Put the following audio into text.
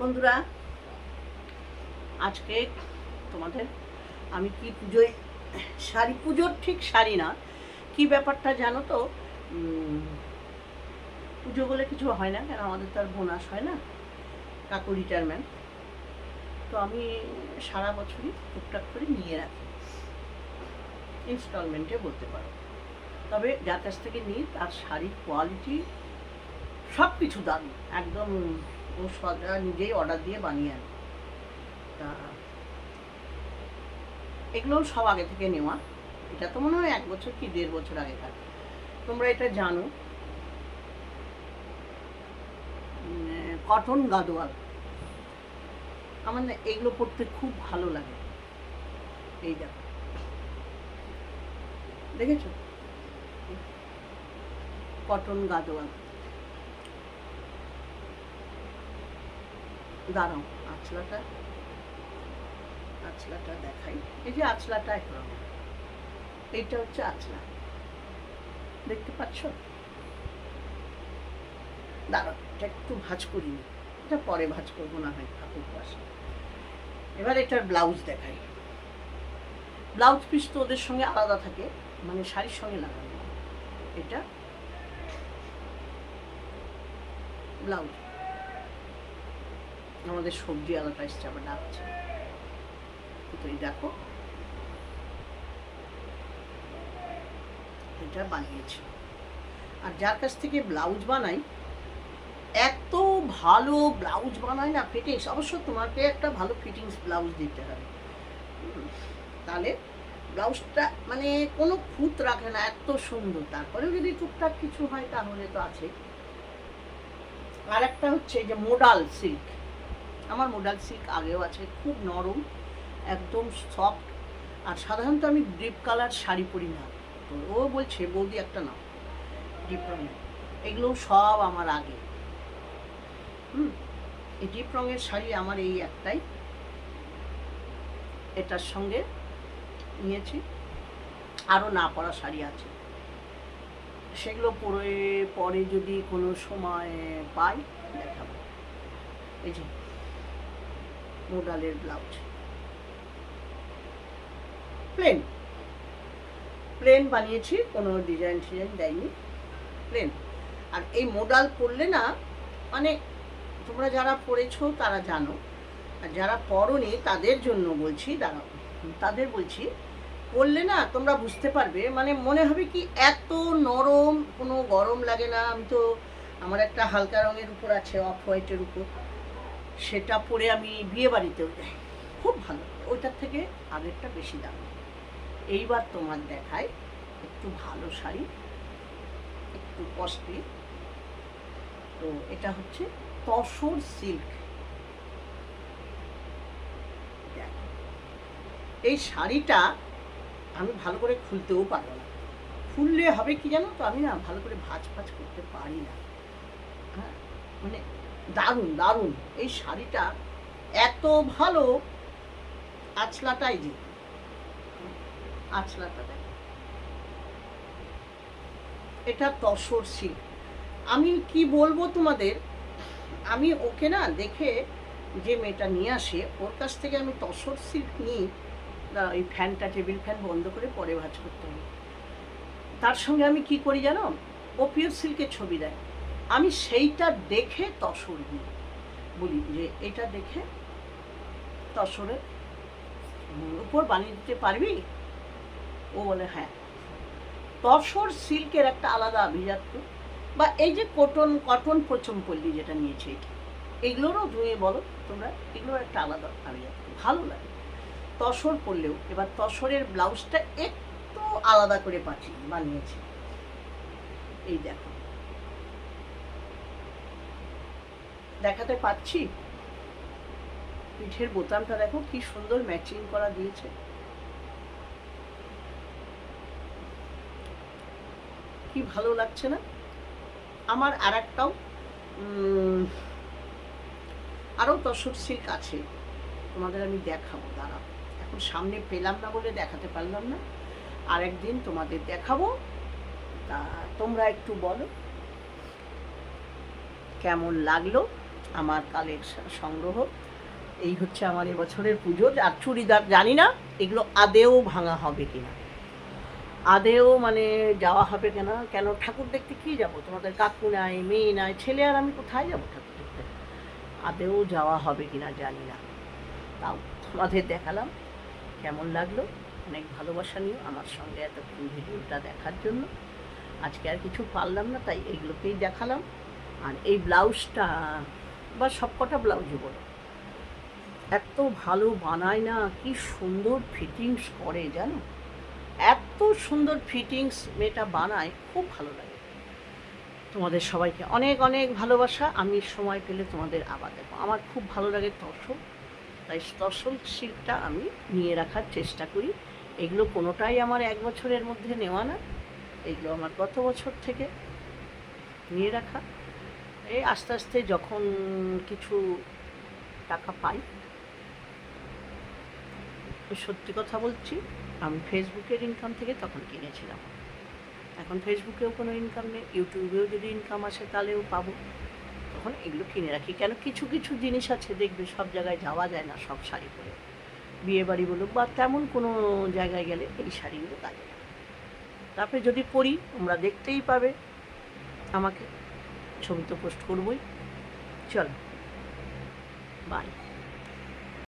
বন্ধুরা, আজকে তোমাদের আমি কি পুজোয়, শাড়ি, পুজোর ঠিক শাড়ি না, কি ব্যাপারটা জানো তো? পুজো বলে কিছু হয় না, কেন আমাদের তো আর বোনাস হয় না, কাকু রিটায়ারমেন্ট তো আমি সারা বছরই টুকটাক করে নিয়ে রাখি। ইনস্টলমেন্টে বলতে পারো। তবে যার কাছ থেকে নিই, তার শাড়ির কোয়ালিটি সব কিছু দারুণ, একদম ও নিজেই অর্ডার দিয়ে বানিয়ে আনে। তা এগুলো সব আগে থেকে নেওয়া। এটা তো মনে হয় এক বছর কি দেড় বছর আগেকার তোমরা এটা জানো। কটন গাদোয়াল। আমার না এগুলো পড়তে খুব ভালো লাগে। এই দেখো। দেখেছ? কটন গাদোয়াল। দাঁড়াও, আঁচলাটা আঁচলাটা দেখাই। এই যে আঁচলাটা একরকম এইটা হচ্ছে আঁচলা। দেখতে পাচ্ছ? দাঁড়াও, এটা একটু ভাজ করিনি এটা পরে ভাজ করব, না হয় ঠাকুর পাশে। এবার এটার ব্লাউজ দেখাই। ব্লাউজ পিস তো ওদের সঙ্গে আলাদা থাকে মানে শাড়ির সঙ্গে লাগানো। এটা ব্লাউজ। আমাদের সবজি আলাদা এসছে আবার ডাকছে এই দেখো, এটা বানিয়েছি। আর যার কাছ থেকে ব্লাউজ বানাই, এত ভালো ব্লাউজ বানায় না ফিটিংস অবশ্য তোমাকে একটা ভালো ফিটিংস ব্লাউজ দিতে হবে। তাহলে ব্লাউজটা মানে কোনো খুঁত রাখে না, এত সুন্দর। তারপরেও যদি টুকটাক কিছু হয় তাহলে তো আছে আর একটা হচ্ছে যে মোডাল সিল্ক আমার মোডাল সিল্ক আগেও আছে, খুব নরম, একদম সফট আর সাধারণত আমি ডিপ কালার শাড়ি পরি না। তো ও বলছে, বৌদি, একটা নাও ডিপ রঙের। এগুলো সব আমার আগে। হুম, এই ডিপ রঙের শাড়ি আমার এই একটাই। এটার সঙ্গে নিয়েছি। আরও না পরা শাড়ি আছে। সেগুলো পরে পরে যদি কোনো সময় পাই, দেখাবো। এই যে মোডালের ব্লাউজ প্লেন প্লেন বানিয়েছি, কোনো ডিজাইন টিজাইন দেয়নি। প্লেন আর এই মোডাল পরলে না মানে তোমরা যারা পড়েছো তারা জানো। আর যারা পড়নি তাদের জন্য বলছি, দাঁড়াও, তাদের বলছি, পরলে না তোমরা বুঝতে পারবে মানে মনে হবে কি এত নরম, কোনো গরম লাগে না। আমি তো, আমার একটা হালকা রঙের উপর আছে অফ হোয়াইটের উপর। সেটা পরে আমি বিয়ে বাড়িতেও যাই। খুব ভালো। ওইটার থেকে আগেরটা বেশি দাম। এইবার তোমার দেখায় একটু ভালো শাড়ি, একটু কস্টলি। তো এটা হচ্ছে তসর সিল্ক। এই শাড়িটা আমি ভালো করে খুলতেও পারব না। খুললে হবে কি জানো তো? আমি না ভালো করে ভাজ ভাজ করতে পারি না। হ্যাঁ? মানে দারুণ দারুণ। এই শাড়িটা এত ভালো আছলাটাই যে। আছলাটা এটা তসর সিল্ক আমি কি বলব তোমাদের? আমি ওকে না দেখে যে মেয়েটা নিয়ে আসে, ওর কাছ থেকে আমি তসর সিল্ক নিই এই ফ্যানটা, টেবিল ফ্যান বন্ধ করে পরে ভাজ করতে হবে। তার সঙ্গে আমি কি করি জানো? ও পিওর সিল্কের ছবি দেয়। আমি সেইটা দেখে তসর দিই বলি যে, এটা দেখে তসরের উপর বানিয়ে দিতে পারবি? ও বলে হ্যাঁ। তসর সিল্কের একটা আলাদা আভিজাত্য বা এই যে কটন কটন পল্লী যেটা নিয়েছে এটা এগুলোরও তুমি বলো তোমরা, এগুলোর একটা আলাদা আভিজাত্য, ভালো লাগে। তসর পরলেও এবার তসরের ব্লাউজটা একটু আলাদা করে পাচ্ছি বানিয়েছি। এই দেখো। দেখাতে পাচ্ছি? পিঠের বোতামটা দেখো, কি সুন্দর ম্যাচিং করা দিয়েছে। কি ভালো লাগছে না? আমার আর একটাও আরও তসর সিল্ক আছে। তোমাদের আমি দেখাবো, দাঁড়াও। এখন সামনে পেলাম না বলে দেখাতে পারলাম না। আরেকদিন তোমাদের দেখাবো। তা তোমরা একটু বলো, কেমন লাগল? আমার কালের সংগ্রহ। এই হচ্ছে আমার এবছরের পুজো। আর চুড়িদার জানি না, এগুলো আদেও ভাঙা হবে কিনা। আদেও মানে যাওয়া হবে কেন? কেন? ঠাকুর দেখতে কি যাব? তোমাদের কাকু নাই, মেয়ে নাই, ছেলে আর আমি কোথায় যাব ঠাকুর দেখতে? আদেও যাওয়া হবে কিনা জানি না। তাও তোমাদের দেখালাম, কেমন লাগল? অনেক ভালোবাসা নিও আমার সঙ্গে এতক্ষণ ভিডিওটা দেখার জন্য। আজকে আর কিছু পারলাম না, তাই এগুলোকেই দেখালাম। আর এই ব্লাউজটা বা সবকটা ব্লাউজই বলো এত ভালো বানায় না, কি সুন্দর ফিটিংস করে জানো? এত সুন্দর ফিটিংস মেয়েটা বানায়, খুব ভালো লাগে। তোমাদের সবাইকে অনেক অনেক ভালোবাসা, আমি সময় পেলে তোমাদের আবার দেখো আমার খুব ভালো লাগে তসল, তাই তসল শিল্পটা আমি নিয়ে রাখার চেষ্টা করি। এগুলো কোনোটাই আমার এক বছরের মধ্যে নেওয়া না। এগুলো আমার গত বছর থেকে নিয়ে রাখা। এই আস্তে আস্তে যখন কিছু টাকা পাই সত্যি কথা বলছি, আমি ফেসবুকের ইনকাম থেকে তখন কিনেছিলাম। এখন ফেসবুকেও কোনো ইনকাম নেই, ইউটিউবেও যদি ইনকাম আসে তাহলেও পাবো। তখন এগুলো কিনে রাখি। কেন? কিছু কিছু জিনিস আছে, দেখবে সব জায়গায় যাওয়া যায় না, সব শাড়ি পরে। বিয়ে বাড়ি বলুক বা তেমন কোনো জায়গায় গেলে এই শাড়িগুলো কাজে তারপরে যদি পরি, তোমরা দেখতেই পাবে আমাকে। ছবি তো পোস্ট করবই। চলো বাই